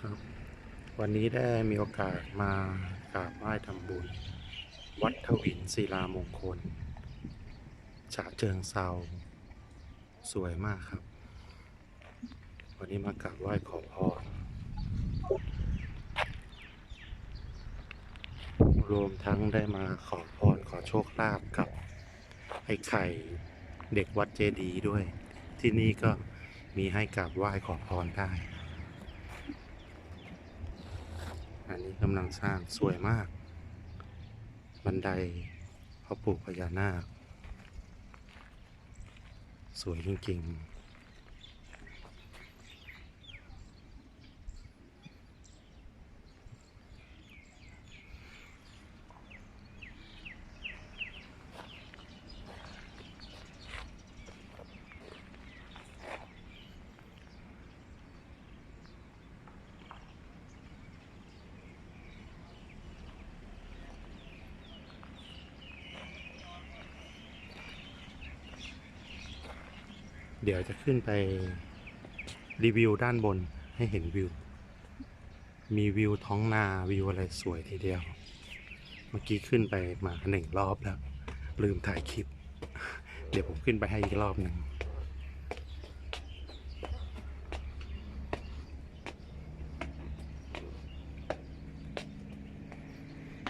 ครับ วันนี้ได้มีโอกาสมากราบไหว้ทำบุญ วัดทวินศิลามงคลฉะเชิงเซาสวยมากครับ วันนี้มากราบไหว้ขอพรรวมทั้งได้มาขอพรขอโชคลาภกับไอ้ไข่เด็กวัดเจดีย์ด้วย ที่นี่ก็มีให้กราบไหว้ขอพรได้ อันนี้กำลังสร้างสวยมาก บันไดพ่อปู่พญานาค สวยจริง ๆ เดี๋ยวจะขึ้นไปรีวิวด้านบนให้เห็นวิว มีวิวท้องนาวิวอะไรสวยทีเดียว เมื่อกี้ขึ้นไปมาหนึ่งรอบแล้ว ลืมถ่ายคลิป เดี๋ยวผมขึ้นไปให้อีกรอบหนึ่ง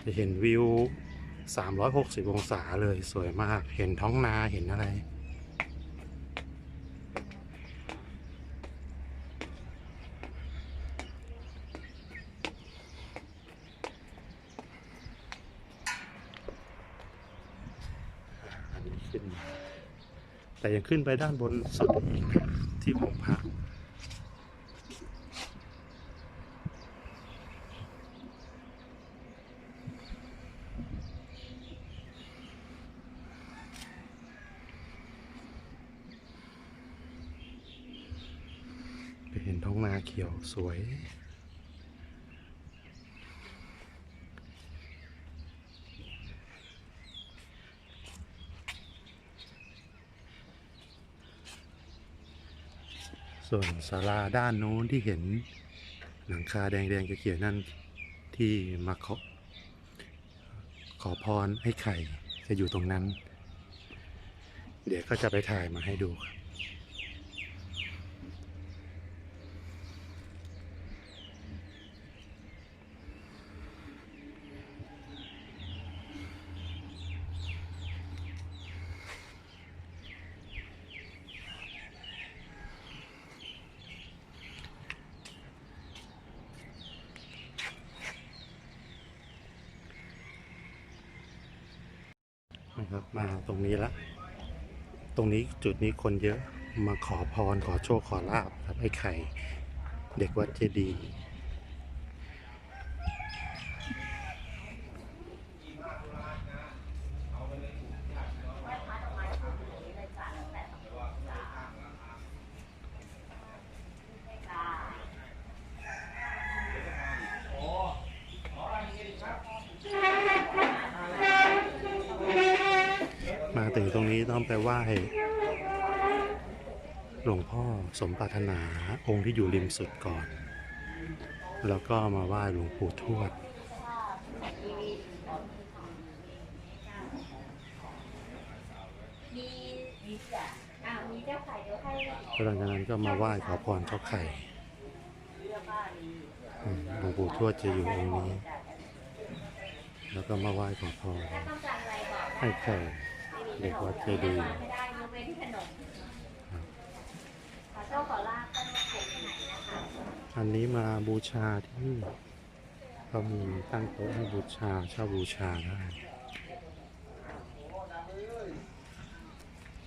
จะเห็นวิว 360 องศาเลยสวยมาก เห็นท้องนาเห็นอะไร อันนี้ ขึ้น แต่ยังขึ้นไปด้านบนสุดที่ผมพักไปเห็นท้องนาเขียวสวย ส่วนศาลาด้านโน้นที่เห็นหลังคาแดงๆเขียวๆนั่นที่มาขอขอพรให้ไข่จะอยู่ตรงนั้น เดี๋ยวก็จะไปถ่ายมาให้ดูครับ นะครับ มาตรงนี้ละ ตรงนี้จุดนี้คนเยอะมาขอพรขอโชคขอลาบครับไอ้ไข่ เด็กวัดเจดีย์ รงนี้ต้องไปไหว้หลวงพ่อสมปรารถนาองค์ที่อยู่ริมสุดก่อน แล้วก็มาไหว้หลวงปู่ทวดหลังจากนั้นก็มาไหว้ขอพรเจ้าไข่หลวงปู่ทวดจะอยู่องค์นี้ แล้วก็มาไหว้ขอพรให้ไข่ เด็กวัดเจดีย์ไม่ได้ยกเว้นขนมขอโชคขอลาบก็มาผมที่ไหนนะคะอันนี้มาบูชาที่นี่เรามีตั้งโต๊ะให้บูชาเช่าบูชาได้